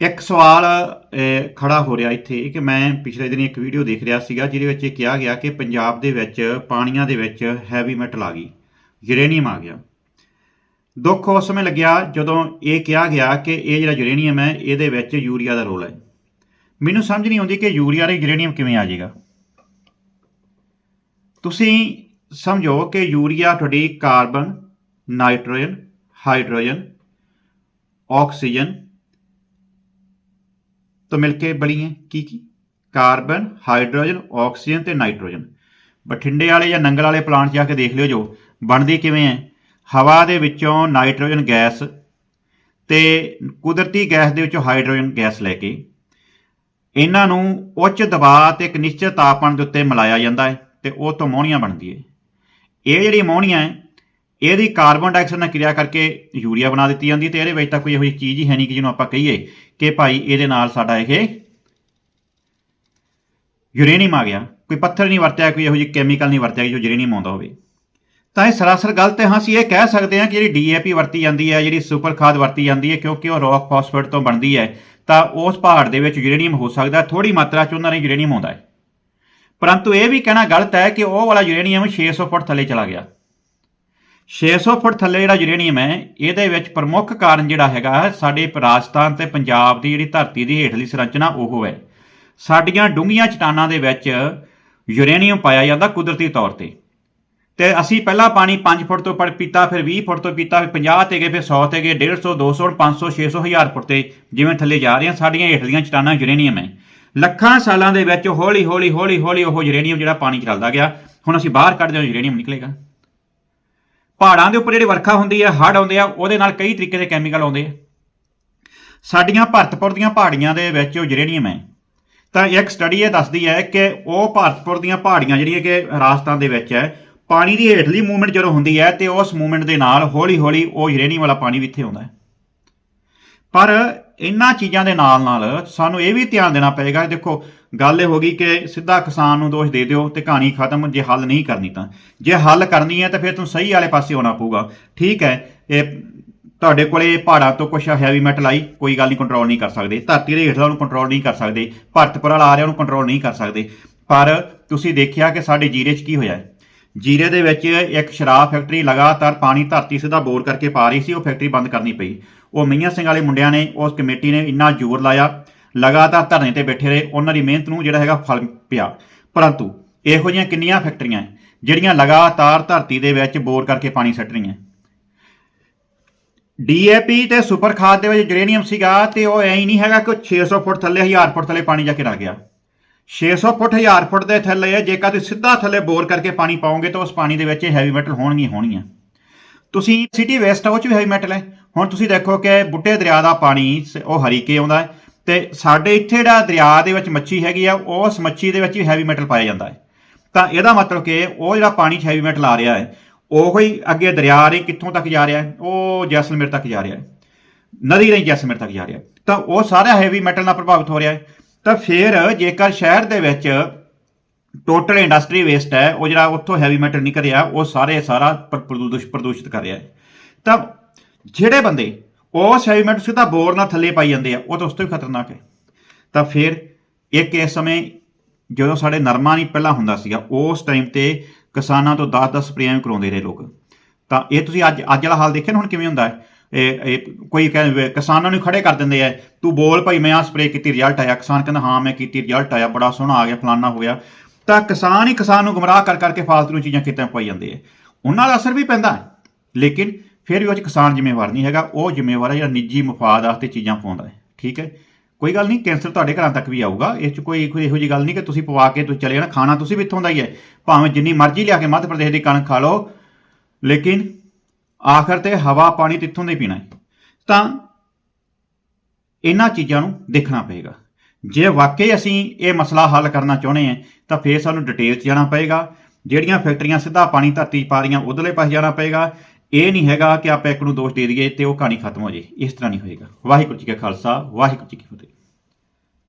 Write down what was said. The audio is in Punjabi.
ਇੱਕ ਸਵਾਲ ਅਹ, ਖੜਾ ਹੋ ਰਿਹਾ ਇੱਥੇ ਕਿ ਮੈਂ ਪਿਛਲੇ ਦਿਨ ਇੱਕ ਵੀਡੀਓ ਦੇਖ ਰਿਹਾ ਸੀਗਾ ਜਿਹਦੇ ਵਿੱਚ ਇਹ ਕਿਹਾ ਗਿਆ ਕਿ ਪੰਜਾਬ ਦੇ ਵਿੱਚ ਪਾਣੀਆਂ ਦੇ ਵਿੱਚ ਹੈਵੀ ਮੈਟਲ ਆ ਗਈ ਯੂਰੇਨੀਅਮ ਆ ਗਿਆ। ਦੁੱਖ ਉਸ ਸਮੇਂ ਲੱਗਿਆ ਜਦੋਂ ਇਹ ਕਿਹਾ ਗਿਆ ਕਿ ਇਹ ਜਿਹੜਾ ਯੂਰੇਨੀਅਮ ਹੈ ਇਹਦੇ ਵਿੱਚ ਯੂਰੀਆ ਦਾ ਰੋਲ ਹੈ। ਮੈਨੂੰ ਸਮਝ ਨਹੀਂ ਆਉਂਦੀ ਕਿ ਯੂਰੀਆ ਦੇ ਯੂਰੇਨੀਅਮ ਕਿਵੇਂ ਆ ਜਾਏਗਾ। ਤੁਸੀਂ ਸਮਝੋ ਕਿ ਯੂਰੀਆ ਤੁਹਾਡੀ ਕਾਰਬਨ ਨਾਈਟ੍ਰੋਜਨ ਹਾਈਡਰੋਜਨ ਆਕਸੀਜਨ ਤੋਂ ਮਿਲ ਕੇ ਬਣੀ ਹੈ ਕੀ ਕੀ? ਕਾਰਬਨ, ਹਾਈਡਰੋਜਨ, ਆਕਸੀਜਨ ਤੇ ਨਾਈਟ੍ਰੋਜਨ। ਬਠਿੰਡੇ ਵਾਲੇ ਜਾਂ ਨੰਗਲ ਵਾਲੇ ਪਲਾਂਟ ਜਾ ਕੇ ਦੇਖ ਲਿਓ ਜੋ ਬਣਦੀ ਕਿਵੇਂ ਹੈ। ਹਵਾ ਦੇ ਵਿੱਚੋਂ ਨਾਈਟ੍ਰੋਜਨ ਗੈਸ ਤੇ ਕੁਦਰਤੀ ਗੈਸ ਦੇ ਵਿੱਚੋਂ ਹਾਈਡਰੋਜਨ ਗੈਸ ਲੈ ਕੇ ਇਹਨਾਂ ਨੂੰ ਉੱਚ ਦਬਾਅ ਤੇ ਇੱਕ ਨਿਸ਼ਚਿਤ ਤਾਪਮਾਨ ਦੇ ਉੱਤੇ ਮਿਲਾਇਆ ਜਾਂਦਾ ਹੈ ਤੇ ਉਹ ਤੋਂ ਮੋਹਣੀਆਂ ਬਣਦੀ ਹੈ। ਇਹ ਜਿਹੜੀ ਮੋਹਣੀਆਂ ਹੈ ਇਹਦੀ ਕਾਰਬਨ ਡਾਈਆਕਸਾਈਡ ਨਾਲ ਕਿਰਿਆ ਕਰਕੇ ਯੂਰੀਆ ਬਣਾ ਦਿੱਤੀ ਜਾਂਦੀ ਤੇ ਇਹਦੇ ਵਿੱਚ ਤਾਂ ਕੋਈ ਇਹੋ ਜਿਹੀ ਚੀਜ਼ ਹੀ ਹੈ ਨਹੀਂ ਕਿ ਜਿਹਨੂੰ ਆਪਾਂ ਕਹੀਏ ਕਿ ਭਾਈ ਇਹਦੇ ਨਾਲ ਸਾਡਾ ਇਹ ਯੂਰੇਨੀਅਮ ਆ ਗਿਆ। ਕੋਈ ਪੱਥਰ ਨਹੀਂ ਵਰਤਿਆ, ਕੋਈ ਇਹੋ ਜਿਹੀ ਕੈਮੀਕਲ ਨਹੀਂ ਵਰਤਿਆ ਜੋ ਯੂਰੇਨੀਅਮ ਆਉਂਦਾ ਹੋਵੇ। ਤਾਂ ਇਹ ਸਰਾਸਰ ਗਲਤ ਹੈ। ਹਾਂ, ਅਸੀਂ ਇਹ ਕਹਿ ਸਕਦੇ ਹਾਂ ਕਿ ਜਿਹੜੀ ਡੀਏਪੀ ਵਰਤੀ ਜਾਂਦੀ ਹੈ, ਜਿਹੜੀ ਸੁਪਰ ਖਾਦ ਵਰਤੀ ਜਾਂਦੀ ਹੈ, ਕਿਉਂਕਿ ਉਹ ਰੌਕ ਫਾਸਫੇਟ ਤੋਂ ਬਣਦੀ ਹੈ, ਤਾਂ ਉਸ ਪਹਾੜ ਦੇ ਵਿੱਚ ਯੂਰੇਨੀਅਮ ਹੋ ਸਕਦਾ ਥੋੜੀ ਮਾਤਰਾ ਚ ਉਹਨਾਂ ਨੇ ਯੂਰੇਨੀਅਮ ਆਉਂਦਾ ਹੈ। ਪਰੰਤੂ ਇਹ ਵੀ ਕਹਿਣਾ ਗਲਤ ਹੈ ਕਿ ਉਹ ਵਾਲਾ ਯੂਰੇਨੀਅਮ 600 ਫੁੱਟ ਥੱਲੇ ਚਲਾ ਗਿਆ। 600 ਫੁੱਟ ਥੱਲੇ ਜਿਹੜਾ ਯੂਰੇਨੀਅਮ ਹੈ, ਇਹਦੇ ਵਿੱਚ ਪ੍ਰਮੁੱਖ ਕਾਰਨ ਜਿਹੜਾ ਹੈਗਾ, ਸਾਡੇ ਰਾਜਸਥਾਨ ਤੇ ਪੰਜਾਬ ਦੀ ਜਿਹੜੀ ਧਰਤੀ ਦੀ ਹੇਠਲੀ ਸੰਰਚਨਾ ਉਹ ਹੈ। ਸਾਡੀਆਂ ਡੂੰਘੀਆਂ ਚਟਾਨਾਂ ਦੇ ਵਿੱਚ ਯੂਰੇਨੀਅਮ ਪਾਇਆ ਜਾਂਦਾ ਕੁਦਰਤੀ ਤੌਰ ਤੇ। ਤੇ ਅਸੀਂ ਪਹਿਲਾਂ ਪਾਣੀ 5 ਫੁੱਟ ਤੋਂ ਪਰ ਪੀਤਾ, ਫਿਰ 20 ਫੁੱਟ ਤੋਂ ਪੀਤਾ, ਫਿਰ 50 ਤੇ ਗਏ, ਫਿਰ 100 ਤੇ ਗਏ 150 200 500 600 1000 ਫੁੱਟ ਤੇ ਜਿਵੇਂ ਥੱਲੇ ਜਾ ਰਹੇ ਹਾਂ ਸਾਡੀਆਂ ਹੇਠਲੀਆਂ ਚਟਾਨਾਂ ਯੂਰੇਨੀਅਮ ਹੈ। ਲੱਖਾਂ ਸਾਲਾਂ ਦੇ ਵਿੱਚ ਹੌਲੀ ਹੌਲੀ ਹੌਲੀ ਹੌਲੀ ਉਹ ਯੂਰੇਨੀਅਮ ਜਿਹੜਾ ਪਾਣੀ ਚ ਰਲਦਾ ਗਿਆ। ਹੁਣ ਅਸੀਂ ਬਾਹਰ ਕੱਢਦੇ ਹਾਂ ਯੂਰੇਨੀਅਮ ਨਿਕਲੇਗਾ। ਪਹਾੜਾਂ ਦੇ ਉੱਪਰ ਜਿਹੜੀ ਵਰਖਾ ਹੁੰਦੀ ਹੈ ਹੜ੍ਹ ਆਉਂਦੇ ਆ, ਉਹਦੇ ਨਾਲ ਕਈ ਤਰੀਕੇ ਦੇ ਕੈਮੀਕਲ ਆਉਂਦੇ ਆ। ਸਾਡੀਆਂ ਭਰਤਪੁਰ ਦੀਆਂ ਪਹਾੜੀਆਂ ਦੇ ਵਿੱਚ ਉਹ ਯੂਰੇਨੀਅਮ ਹੈ ਤਾਂ ਇੱਕ ਸਟੱਡੀ ਇਹ ਦੱਸਦੀ ਹੈ ਕਿ ਉਹ ਭਾਰਤਪੁਰ ਦੀਆਂ ਪਹਾੜੀਆਂ ਜਿਹੜੀਆਂ ਕਿ ਰਾਜਸਥਾਨ ਦੇ ਵਿੱਚ ਹੈ, ਪਾਣੀ ਦੀ ਹੇਠਲੀ ਮੂਵਮੈਂਟ ਜਦੋਂ ਹੁੰਦੀ ਹੈ ਤੇ ਉਸ ਮੂਵਮੈਂਟ ਦੇ ਨਾਲ ਹੌਲੀ-ਹੌਲੀ ਉਹ ਯੂਰੇਨੀਅਮ ਵਾਲਾ ਪਾਣੀ ਵੀ ਇੱਥੇ ਆਉਂਦਾ ਹੈ। ਪਰ ਇਹਨਾਂ ਚੀਜ਼ਾਂ ਦੇ ਨਾਲ ਨਾਲ ਸਾਨੂੰ ਇਹ ਵੀ ਧਿਆਨ ਦੇਣਾ ਪਏਗਾ ਦੇਖੋ, ਗੱਲ ਇਹ ਹੋ ਗਈ ਕਿ ਸਿੱਧਾ ਕਿਸਾਨ ਨੂੰ ਦੋਸ਼ ਦੇ ਦਿਓ ਤੇ ਕਹਾਣੀ ਖਤਮ, ਜੇ ਹੱਲ ਨਹੀਂ ਕਰਨੀ ਤਾਂ। ਜੇ ਹੱਲ ਕਰਨੀ ਹੈ ਤਾਂ ਫਿਰ ਤੁਹਾਨੂੰ ਸਹੀ ਵਾਲੇ ਪਾਸੇ ਆਉਣਾ ਪਊਗਾ। ਠੀਕ ਹੈ, ਇਹ ਤੁਹਾਡੇ ਕੋਲੇ ਪਹਾੜਾਂ ਤੋਂ ਕੁਛ ਹੈਵੀ ਮੈਟਲ ਆਈ, ਕੋਈ ਗੱਲ ਨਹੀਂ ਕੰਟਰੋਲ ਨਹੀਂ ਕਰ ਸਕਦੇ। ਧਰਤੀ ਦੇ ਹੇਠਲਾ ਨੂੰ ਕੰਟਰੋਲ ਨਹੀਂ ਕਰ ਸਕਦੇ। ਭਰਤਪੁਰ ਵਾਲਾ ਆ ਰਿਹਾ, ਉਹਨੂੰ ਕੰਟਰੋਲ ਨਹੀਂ ਕਰ ਸਕਦੇ। ਪਰ ਤੁਸੀਂ ਦੇਖਿਆ ਕਿ ਸਾਡੇ ਜੀਰੇ 'ਚ ਕੀ ਹੋਇਆ ਹੈ? ਜੀਰੇ ਦੇ ਵਿੱਚ ਇੱਕ ਸ਼ਰਾਬ ਫੈਕਟਰੀ ਲਗਾਤਾਰ ਪਾਣੀ ਧਰਤੀ ਸਿੱਧਾ ਬੋਰ ਕਰਕੇ ਪਾ ਰਹੀ ਸੀ, ਉਹ ਫੈਕਟਰੀ ਬੰਦ ਕਰਨੀ ਪਈ। ਉਹ ਮਈਆਂ ਸਿੰਘ ਵਾਲੇ ਮੁੰਡਿਆਂ ਨੇ ਉਸ ਕਮੇਟੀ ਨੇ ਇੰਨਾ ਜ਼ੋਰ ਲਾਇਆ, ਲਗਾਤਾਰ ਧਰਨੇ ਤੇ ਬੈਠੇ ਰਹੇ, ਉਹਨਾਂ ਦੀ ਮਿਹਨਤ ਨੂੰ ਜਿਹੜਾ ਹੈਗਾ ਫਲ ਪਿਆ। ਪਰੰਤੂ ਇਹੋ ਜਿਹੀਆਂ ਕਿੰਨੀਆਂ ਫੈਕਟਰੀਆਂ ਜਿਹੜੀਆਂ ਲਗਾਤਾਰ ਧਰਤੀ ਦੇ ਵਿੱਚ ਬੋਰ ਕਰਕੇ ਪਾਣੀ ਸੱਟ ਰਹੀਆਂ ਡੀਏਪੀ ਤੇ ਸੁਪਰ ਖਾਦ ਦੇ ਵਿੱਚ ਯੂਰੇਨੀਅਮ ਸੀਗਾ ਤੇ ਉਹ ਐਂ ਨਹੀਂ ਹੈਗਾ ਕਿ ਉਹ 600 ਫੁੱਟ ਥੱਲੇ 1000 ਫੁੱਟ ਥੱਲੇ ਪਾਣੀ ਜਾ ਕੇ ਰਲ ਗਿਆ। 600 ਫੁੱਟ 1000 ਫੁੱਟ ਦੇ ਥੱਲੇ ਹੈ। ਜੇਕਰ ਤੁਸੀਂ ਸਿੱਧਾ ਥੱਲੇ ਬੋਰ ਕਰਕੇ ਪਾਣੀ ਪਾਓਗੇ ਤਾਂ ਉਸ ਪਾਣੀ ਦੇ ਵਿੱਚ ਹੈਵੀ ਮੈਟਲ ਹੋਣਗੀਆਂ ਹੋਣਗੀਆਂ। ਤੁਸੀਂ ਸਿਟੀ ਵੇਸਟ ਆ, ਉਹ ਚ ਵੀ ਹੈਵੀ ਮੈਟਲ ਹੈ। ਹੁਣ ਤੁਸੀਂ ਦੇਖੋ ਕਿ ਬੁੱਟੇ ਦਰਿਆ ਦਾ ਪਾਣੀ, ਸ- ਉਹ ਹਰੀਕੇ ਆਉਂਦਾ ਹੈ ਤੇ ਸਾਡੇ ਇੱਥੇ ਜਿਹੜਾ ਦਰਿਆ ਦੇ ਵਿੱਚ ਮੱਛੀ ਹੈਗੀ ਆ, ਉਸ ਮੱਛੀ ਦੇ ਵਿੱਚ ਵੀ ਹੈਵੀ ਮੈਟਲ ਪਾਇਆ ਜਾਂਦਾ ਹੈ। ਤਾਂ ਇਹਦਾ ਮਤਲਬ ਕਿ ਉਹ ਜਿਹੜਾ ਪਾਣੀ 'ਚ ਹੈਵੀ ਮੈਟਲ ਆ ਰਿਹਾ ਹੈ, ਉਹ ਹੀ ਅੱਗੇ ਦਰਿਆ ਰੇ ਕਿੱਥੋਂ ਤੱਕ ਜਾ ਰਿਹਾ ਹੈ, ਉਹ ਜੈਸਲਮੇਰ ਤੱਕ ਜਾ ਰਿਹਾ ਹੈ। ਨਦੀ ਰਾਹੀਂ ਜੈਸਲਮੇਰ ਤੱਕ ਜਾ ਰਿਹਾ ਹੈ। ਤਾਂ ਉਹ ਸਾਰਾ ਹੈਵੀ ਮੈਟਲ ਨਾਲ ਪ੍ਰਭਾਵਿਤ ਹੋ ਰਿਹਾ ਹੈ। ਤਾਂ ਫਿਰ ਜੇਕਰ ਸ਼ਹਿਰ ਦੇ ਵਿੱਚ ਟੋਟਲ ਇੰਡਸਟਰੀ ਵੇਸਟ ਹੈ, ਉਹ ਜਿਹੜਾ ਉੱਥੋਂ ਹੈਵੀ ਮੈਟਲ ਨਿਕਲ ਰਿਹਾ ਉਹ ਸਾਰੇ ਸਾਰਾ ਪ੍ਰਦੂਸ਼ਿਤ ਕਰ ਰਿਹਾ ਹੈ। ਤਾਂ ਜਿਹੜੇ ਬੰਦੇ ਉਸ ਹੈਵੀ ਮੈਟਲ ਸਿੱਧਾ ਬੋਰ ਨਾਲ ਥੱਲੇ ਪਾਈ ਜਾਂਦੇ ਆ, ਉਹ ਤਾਂ ਉਸ ਤੋਂ ਵੀ ਖਤਰਨਾਕ ਹੈ। ਤਾਂ ਫਿਰ ਇੱਕ ਇਸ ਸਮੇਂ ਜਦੋਂ ਸਾਡੇ ਨਰਮਾ ਨਹੀਂ ਪਹਿਲਾਂ ਹੁੰਦਾ ਸੀਗਾ, ਉਸ ਟਾਈਮ ਤੇ ਕਿਸਾਨਾਂ ਤੋਂ 10-10 ਸਪਰੇਆਂ ਕਰਾਉਂਦੇ ਰਹੇ ਲੋਕ। ਤਾਂ ਇਹ ਤੁਸੀਂ ਅੱਜ ਅੱਜ ਵਾਲਾ ਹਾਲ ਦੇਖਿਆ ਨਾ, ਹੁਣ ਕਿਵੇਂ ਹੁੰਦਾ ਹੈ? ਇਹ ਇਹ ਕੋਈ ਕਹਿੰਦੇ ਕਿਸਾਨਾਂ ਨੂੰ ਖੜੇ ਕਰ ਦਿੰਦੇ ਆ, ਤੂੰ ਬੋਲ ਭਾਈ, ਮੈਂ ਆ ਸਪਰੇ ਕੀਤੀ ਰਿਜ਼ਲਟ ਆਇਆ। ਕਿਸਾਨ ਕਹਿੰਦਾ, ਹਾਂ, ਮੈਂ ਕੀਤੀ ਰਿਜ਼ਲਟ ਆਇਆ, ਬੜਾ ਸੋਹਣਾ ਆ ਗਿਆ, ਫਲਾਨਾ ਹੋ ਗਿਆ। ਤਾਂ ਕਿਸਾਨ ਹੀ ਕਿਸਾਨ ਨੂੰ ਗੁੰਮਰਾਹ ਕਰ, ਕਰਕੇ ਫਾਲਤੂ ਚੀਜ਼ਾਂ ਕਿਤੇ ਪਾਈ ਜਾਂਦੇ ਆ। ਉਹਨਾਂ ਦਾ ਅਸਰ ਵੀ ਪੈਂਦਾ ਲੇਕਿਨ ਫਿਰ ਵੀ ਉਹ 'ਚ ਕਿਸਾਨ ਜ਼ਿੰਮੇਵਾਰ ਨਹੀਂ ਹੈਗਾ। ਉਹ ਜ਼ਿੰਮੇਵਾਰ ਹੈ, ਜਿਹੜਾ ਨਿੱਜੀ ਮਫਾਦ ਵਾਸਤੇ ਚੀਜ਼ਾਂ ਪਾਉਂਦਾ ਹੈ। ਠੀਕ ਹੈ? ਕੋਈ ਗੱਲ ਨਹੀਂ, ਕੈਂਸਰ ਤੁਹਾਡੇ ਘਰਾਂ ਤੱਕ ਵੀ ਆਊਗਾ। ਇਹ 'ਚ ਕੋਈ ਕੋਈ ਇਹੋ ਜਿਹੀ ਗੱਲ ਨਹੀਂ ਕਿ ਤੁਸੀਂ ਪਵਾ ਕੇ ਤੁਸੀਂ ਚਲੇ ਜਾਣਾ। ਖਾਣਾ ਤੁਸੀਂ ਵੀ ਇੱਥੋਂ ਦਾ ਹੀ ਹੈ। ਭਾਵੇਂ ਜਿੰਨੀ ਮਰਜ਼ੀ ਲਿਆ ਕੇ ਮੱਧ ਪ੍ਰਦੇਸ਼ ਦੀ ਕਣਕ ਖਾ ਲਓ, ਲੇਕਿਨ ਆਖਰ ਤੇ ਹਵਾ ਪਾਣੀ ਤੇ ਇੱਥੋਂ ਦਾ ਪੀਣਾ ਹੈ। ਤਾਂ ਇਹਨਾਂ ਚੀਜ਼ਾਂ ਨੂੰ ਦੇਖਣਾ ਪਏਗਾ। ਜੇ ਵਾਕਈ ਅਸੀਂ ਇਹ ਮਸਲਾ ਹੱਲ ਕਰਨਾ ਚਾਹੁੰਦੇ ਹਾਂ, ਤਾਂ ਫੇਰ ਸਾਨੂੰ ਡਿਟੇਲ 'ਚ ਜਾਣਾ ਪਏਗਾ। ਜਿਹੜੀਆਂ ਫੈਕਟਰੀਆਂ ਸਿੱਧਾ ਪਾਣੀ ਧਰਤੀ 'ਚ ਪਾ ਰਹੀਆਂ, ਉਧਰਲੇ ਪਾਸੇ ਜਾਣਾ ਪਏਗਾ। ਇਹ ਨਹੀਂ ਹੈਗਾ ਕਿ ਆਪਾਂ ਇੱਕ ਨੂੰ ਦੋਸ਼ ਦੇ ਦਈਏ ਤੇ ਉਹ ਕਹਾਣੀ ਖਤਮ ਹੋ ਜੇ ਇਸ ਤਰ੍ਹਾਂ ਨਹੀਂ ਹੋਏਗਾ। ਵਾਹਿਗੁਰੂ ਜੀ ਕਾ ਖਾਲਸਾ, ਵਾਹਿਗੁਰੂ ਜੀ ਕੀ ਫਤਿਹ।